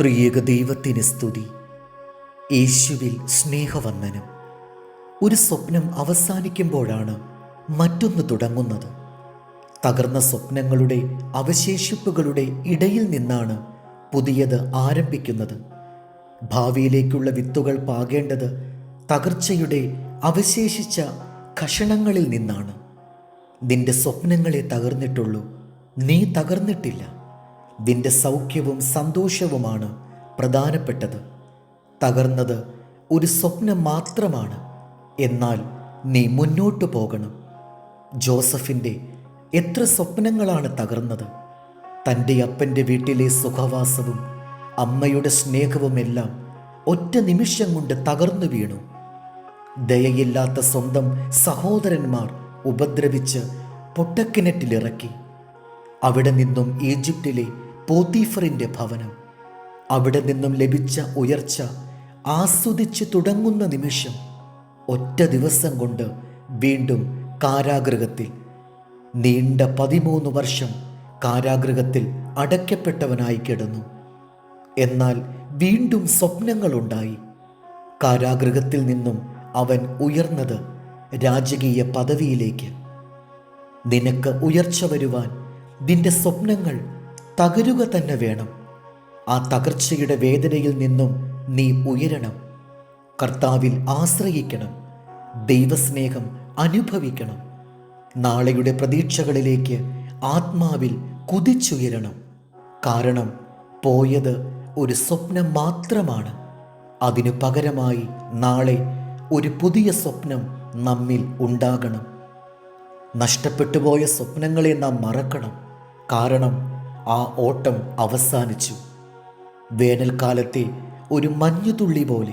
ത്രിയേക ദൈവത്തിന് സ്തുതി. യേശുവിൽ സ്നേഹവന്ദനം. ഒരു സ്വപ്നം അവസാനിക്കുമ്പോഴാണ് മറ്റൊന്ന് തുടങ്ങുന്നത്. തകർന്ന സ്വപ്നങ്ങളുടെ അവശേഷിപ്പുകളുടെ ഇടയിൽ നിന്നാണ് പുതിയത് ആരംഭിക്കുന്നത്. ഭാവിയിലേക്കുള്ള വിത്തുകൾ പാകേണ്ടത് തകർച്ചയുടെ അവശേഷിച്ച കഷണങ്ങളിൽ നിന്നാണ്. നിന്റെ സ്വപ്നങ്ങളെ തകർന്നിട്ടുള്ളൂ. നീ തകർന്നിട്ടില്ല. നിന്റെ സൗഖ്യവും സന്തോഷവുമാണ് പ്രധാനപ്പെട്ടത്. തകർന്നത് ഒരു സ്വപ്നം മാത്രമാണ്. എന്നാൽ നീ മുന്നോട്ടു പോകണം. ജോസഫിന്റെ എത്ര സ്വപ്നങ്ങളാണ് തകർന്നത്. തന്റെ അപ്പന്റെ വീട്ടിലെ സുഖവാസവും അമ്മയുടെ സ്നേഹവുമെല്ലാം ഒറ്റ നിമിഷം കൊണ്ട് തകർന്നു വീണു. ദയയില്ലാത്ത സ്വന്തം സഹോദരന്മാർ ഉപദ്രവിച്ച് പൊട്ടക്കിണറ്റിലിറക്കി. അവിടെ നിന്നും ഈജിപ്തിലെ പോത്തീഫറിന്റെ ഭവനം. അവിടെ നിന്നും ലഭിച്ച ഉയർച്ച ആസ്വദിച്ച് തുടങ്ങുന്ന നിമിഷം ഒറ്റ ദിവസം കൊണ്ട് വീണ്ടും കാരാഗൃഹത്തിൽ നീണ്ട പതിമൂന്ന് വർഷം കാരാഗൃഹത്തിൽ അടയ്ക്കപ്പെട്ടവനായി കിടന്നു. എന്നാൽ വീണ്ടും സ്വപ്നങ്ങളുണ്ടായി കാരാഗൃഹത്തിൽ നിന്നും അവൻ ഉയർന്നത് രാജകീയ പദവിയിലേക്ക്. നിനക്ക് ഉയർച്ച വരുവാൻ നിന്റെ സ്വപ്നങ്ങൾ തകരുക തന്നെ വേണം. ആ തകർച്ചയുടെ വേദനയിൽ നിന്നും നീ ഉയരണം. കർത്താവിൽ ആശ്രയിക്കണം. ദൈവസ്നേഹം അനുഭവിക്കണം. നാളെയുടെ പ്രതീക്ഷകളിലേക്ക് ആത്മാവിൽ കുതിച്ചുയരണം. കാരണം പോയത് ഒരു സ്വപ്നം മാത്രമാണ്. അതിനു പകരമായി നാളെ ഒരു പുതിയ സ്വപ്നം നമ്മിൽ ഉണ്ടാകണം. നഷ്ടപ്പെട്ടുപോയ സ്വപ്നങ്ങളെ നാം മറക്കണം. കാരണം ആ ഓട്ടം അവസാനിച്ചു. വേനൽക്കാലത്തെ ഒരു മഞ്ഞുതുള്ളി പോലെ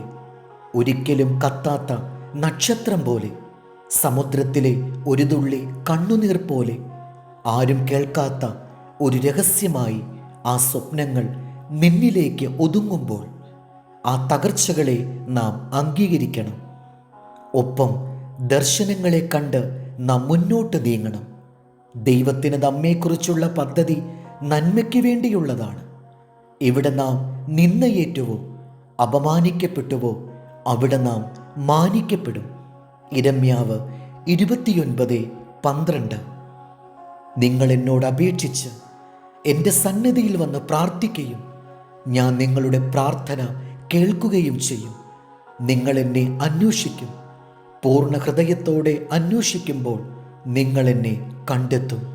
ഒരിക്കലും കത്താത്ത നക്ഷത്രം പോലെ സമുദ്രത്തിലെ ഒരു തുള്ളി കണ്ണുനീർ പോലെ ആരും കേൾക്കാത്ത ഒരു രഹസ്യമായി ആ സ്വപ്നങ്ങൾ നിന്നിലേക്ക് ഒതുങ്ങുമ്പോൾ ആ തകർച്ചകളെ നാം അംഗീകരിക്കണം. ഒപ്പം ദർശനങ്ങളെ കണ്ട് നാം മുന്നോട്ട് നീങ്ങണം. ദൈവത്തിന് നമ്മെക്കുറിച്ചുള്ള പദ്ധതി നന്മയ്ക്ക് വേണ്ടിയുള്ളതാണ്. ഇവിടെ നാം നിന്നയേറ്റുവോ അപമാനിക്കപ്പെട്ടുവോ അവിടെ നാം മാനിക്കപ്പെടും. ഇരമ്യാവ് ഇരുപത്തിയൊൻപത് പന്ത്രണ്ട്. നിങ്ങൾ എന്നോട് അപേക്ഷിച്ച് എന്റെ സന്നിധിയിൽ വന്ന് പ്രാർത്ഥിക്കുകയും ഞാൻ നിങ്ങളുടെ പ്രാർത്ഥന കേൾക്കുകയും ചെയ്യും. നിങ്ങൾ എന്നെ അന്വേഷിക്കും. പൂർണ ഹൃദയത്തോടെ അന്വേഷിക്കുമ്പോൾ നിങ്ങൾ എന്നെ കണ്ടെത്തും.